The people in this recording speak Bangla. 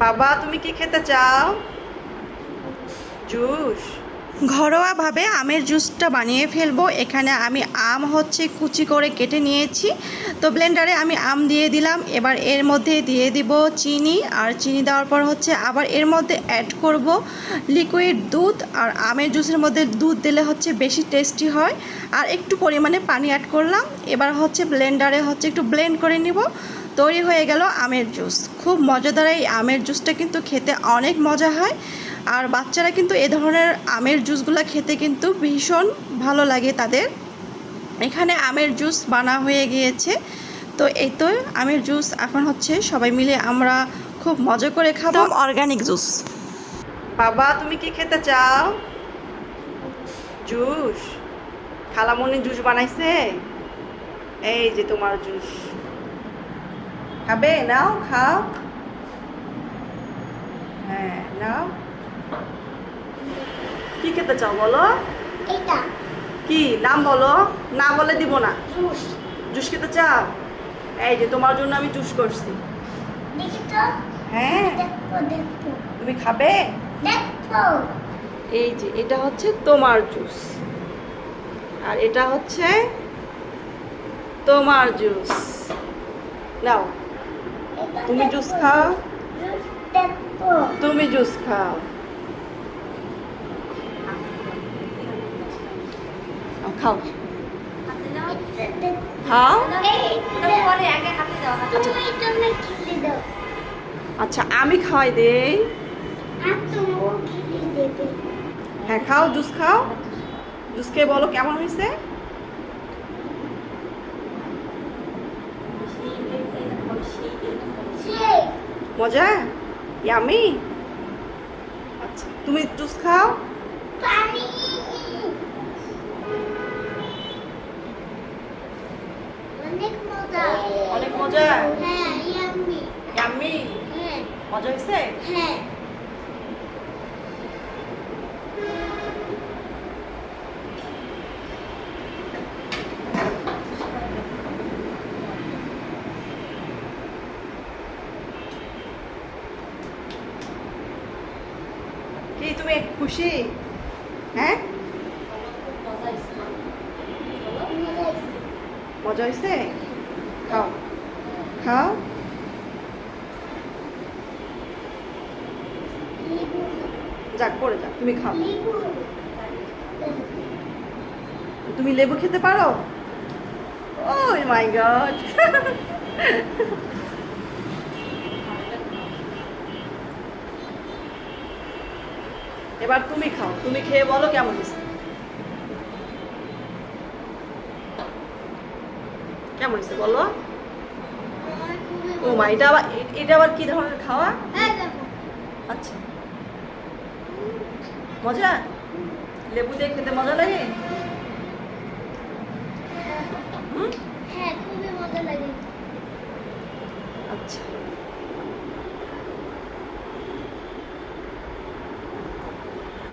বাবা তুমি কি খেতে চাও? জুস। ঘরোয়াভাবে আমের জুসটা বানিয়ে ফেলব। এখানে আমি আম হচ্ছে কুচি করে কেটে নিয়েছি। তো ব্লেন্ডারে আমি আম দিয়ে দিলাম। এবার এর মধ্যে দিয়ে দিব চিনি। আর চিনি দেওয়ার পর হচ্ছে আবার এর মধ্যে অ্যাড করব লিকুইড দুধ। আর আমের জুসের মধ্যে দুধ দিলে হচ্ছে বেশি টেস্টি হয়। আর একটু পরিমাণে পানি অ্যাড করলাম। এবার হচ্ছে ব্লেন্ডারে হচ্ছে একটু ব্লেন্ড করে নিব। তৈরি হয়ে গেল আমের জুস। খুব মজাদার এই আমের জুসটা কিন্তু খেতে অনেক মজা হয়। আর বাচ্চারা কিন্তু এ ধরনের আমের জুসগুলো খেতে কিন্তু ভীষণ ভালো লাগে তাদের। এখানে আমের জুস বানা হয়ে গিয়েছে। তো এই তো আমের জুস এখন হচ্ছে সবাই মিলে আমরা খুব মজা করে খাব। Organic juice. বাবা তুমি কি খেতে চাও? জুস? খালামনি জুস বানাইছে? এই যে তোমার জুস। খাবে? নাও খাও। হ্যাঁ নাও। কি খেতে চাও বলো? এটা। কি? নাম বলো। না বলে দিব না। জুস। জুস খেতে চাও? এই যে তোমার জন্য আমি জুস করছি। দেখি তো। হ্যাঁ। তুমি খাবে? দেখো এই যে এটা হচ্ছে তোমার জুস। আর এটা হচ্ছে তোমার জুস। নাও। তুমি জুস খাও। তুমি জুস খাও। খাও। খাও? দাও আচ্ছা আমি খাওয়াই দেই। হ্যাঁ খাও, জুস খাও। জুস খেয়ে বলো কেমন হয়েছে? মজা? ইয়ামি আচ্ছা তুমি জুস খাও? পানি। অনেক মজা? হ্যাঁ ইয়াম্মি। হ্যাঁ। মজা হয়েছে হ্যাঁ। কি তুমি খুশি? হ্যাঁ? মজা হয়েছে। খাও খাও যাক যাক, তুমি খাও। তুমি লেবু খেতে পারো? ও মাই গড এবার তুমি খাও, তুমি খেয়ে বলো কেমন হয়েছে? কেমন হয়েছে বলো? ও মা এটা আবার এটা আবার কি ধরনের খাওয়া? আচ্ছা। মজা? লেবু দিয়ে খেতে মজা লাগে। আচ্ছা।